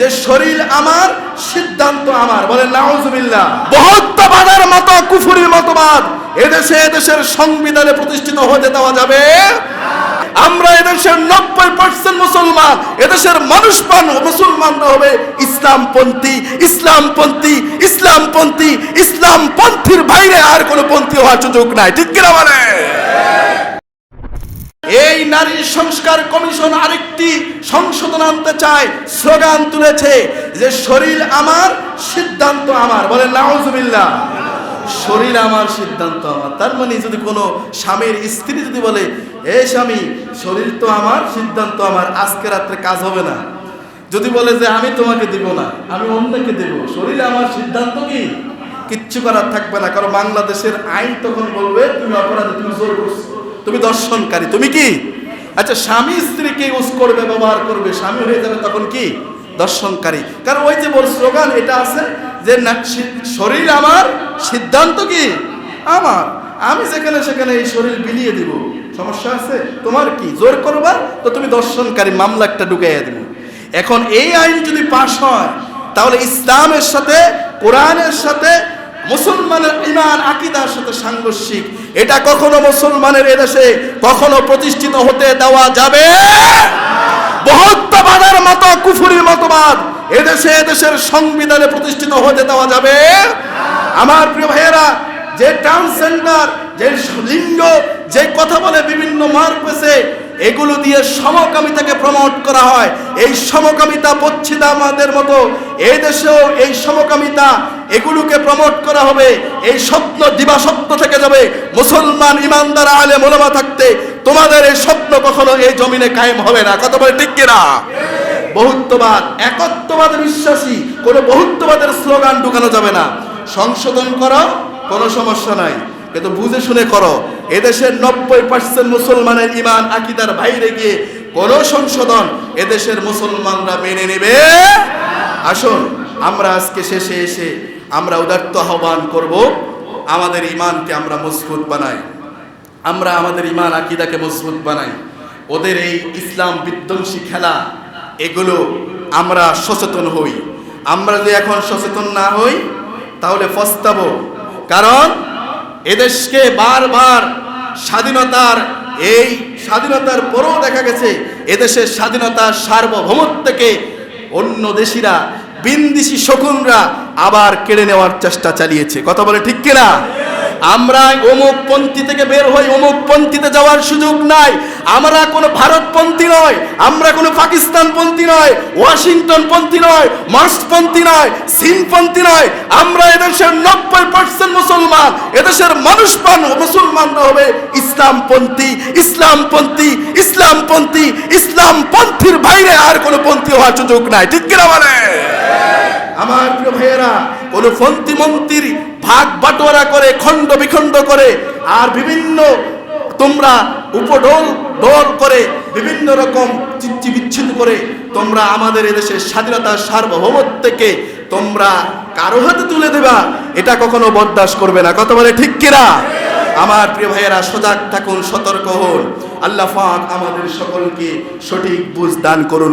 যে শরীর আমার, সিদ্ধান্ত আমার। বলেন, নাউজুবিল্লাহ। বহুত্ববাদের মতো, কুফুরির মতবাদ এদেশে এদেশের সংবিধানে প্রতিষ্ঠিত হতে দেওয়া যাবে। আমরা এদেশের নব্বই পার্সেন্ট মুসলমান, এদেশের মানুষ পান মুসলমানরা হবে ইসলামপন্থী ইসলামপন্থী ইসলামপন্থী, ইসলামপন্থীর বাইরে আর কোনো পন্থী হওয়ার সুযোগ নাই। ঠিক কিনা মানে এই নারী সংস্কার কমিশন আরেকটি সংশোধন আনতে চায়, স্লোগান তুলেছে যে শরীর আমার, সিদ্ধান্ত আমার। বলেন, নাউজুবিল্লাহ। শরীর আমার, সিদ্ধান্ত আমার। তার মানে যদি কোনো স্বামীর স্ত্রী যদি বলে, এ স্বামী, শরীর তো আমার, সিদ্ধান্ত আমার, আজকে রাত্রে কাজ হবে না। যদি বলে যে, আমি তোমাকে দিব না, আমি অন্যকে দেব। শরীর আমার, সিদ্ধান্ত কি? কিচ্ছু করার থাকবে না। কারণ বাংলাদেশের আইন তখন বলবে, তুমি অপরাধী, তুমি জোর করছ। তুমি দর্শনকারী, তুমি কি? আচ্ছা স্বামী স্ত্রীকে ইউজ করবে, ব্যবহার করবে, স্বামী হয়ে যাবে তখন কি? দর্শনকারী। কারণ ওই যে বল স্লোগান এটা আছে যে, না শরীর আমার, সিদ্ধান্ত কি? আমার। আমি যেখানে সেখানে এই শরীর বিলিয়ে দিব। সমস্যা আছে? তোমার কি? জোর করবা? তো তুমি দর্শনকারী মামলা একটা ঢুকাইয়া দিব। এখন এই আইন যদি পাশ হয়, তাহলে ইসলামের সাথে, কোরআনের সাথে মুসলমানের ইমান আকিদার সাথে সাংঘর্ষিক। এটা কখনো মুসলমানের এদেশে কখনো প্রতিষ্ঠিত হতে দেওয়া যাবে বহুত্ববাদের মতো, কুফুরির মতবাদ এদেশে এদেশের সংবিধানে প্রতিষ্ঠিত হতে দেওয়া যাবে আমার প্রিয় ভাইয়েরা, যে ট্রান্সজেন্ডার, যে লিঙ্গ, যে কথা বলে বিভিন্ন মার্কেসে এগুলো দিয়ে সমকামিতাকে প্রমোট করা হয়। এই সমকামিতা পচ্ছিদা আমাদের মতো। এই দেশেও এই সমকামিতা এগুলোকে প্রমোট করা হবে। এই স্বপ্ন দিবা স্বপ্ন থেকে যাবে। মুসলমান ইমানদার আলে মোলামা থাকতে তোমাদের এই স্বপ্ন কখনো এই জমিনে কায়েম হবে না। কত বলে ঠিক কিনা? বহুত্ববাদ একত্ববাদে বিশ্বাসী, কোনো বহুত্ববাদের স্লোগান ঢুকানো যাবে না। সংশোধন করো, কোনো সমস্যা নাই। কিন্তু বুঝে শুনে করো এদেশের নব্বই পার্সেন্ট মুসলমানের ইমান আকিদার বাইরে গিয়ে কোনো সংশোধন এদেশের মুসলমানরা মেনে নেবে? আসুন, আমরা আজকে শেষে এসে আমরা উদার্ত আহ্বান করব, আমাদের ইমানকে আমরা মজবুত বানাই। আমরা আমাদের ইমান আকিদাকে মজবুত বানাই। ওদের এই ইসলাম বিধ্বংসী খেলা, এগুলো আমরা সচেতন হই। আমরা যদি এখন সচেতন না হই, তাহলে পস্তাবো। কারণ এদেশকে বারবার স্বাধীনতার, এই স্বাধীনতার পরও দেখা গেছে এদেশের স্বাধীনতার সার্বভৌমত্বকে অন্য দেশিরা বিন্দিসি শকুনরা আবার কেড়ে নেওয়ার চেষ্টা চালিয়েছে। কথা বলে ঠিক কিনা? আমরা অমুক পন্থী থেকে বের হই, অমুক পন্থীতে যাওয়ার সুযোগ নাই। আমরা কোনো ভারতপন্থী নয়, আমরা কোনো পাকিস্তান পন্থী নয় ওয়াশিংটন পন্থী নয়, মার্সপন্থী নয় চীনপন্থী নয়। আমরা এদেশের নব্বই পার্সেন্ট মুসলমান, এদেশের মানুষ মুসলমানরা হবে ইসলামপন্থী ইসলামপন্থী ইসলামপন্থী, ইসলামপন্থীর বাইরে আর কোনো পন্থী হওয়ার সুযোগ নাই। ঠিক কিনা বলে আমার প্রিয় ভাইয়েরা কোন ফন্তি মন্ত্রী ভাগ বাটোয়ারা করে, খণ্ড বিখণ্ড করে, আর বিভিন্ন তোমরা উপডোল ডোল করে, বিভিন্ন রকম চিচ্ছি বিচ্ছিন্ন করে, তোমরা আমাদের এদেশের স্বাধীনতার সার্বভৌমত্বকে তোমরা কারও হাতে তুলে দেবা, এটা কখনো বরদাস্ত করবে না। কত বলে ঠিক কিনা? আমার প্রিয় ভাইয়েরা, সজাগ থাকুন, সতর্ক হন। আল্লাহ পাক আমাদের সকলকে সঠিক বুঝ দান করুন।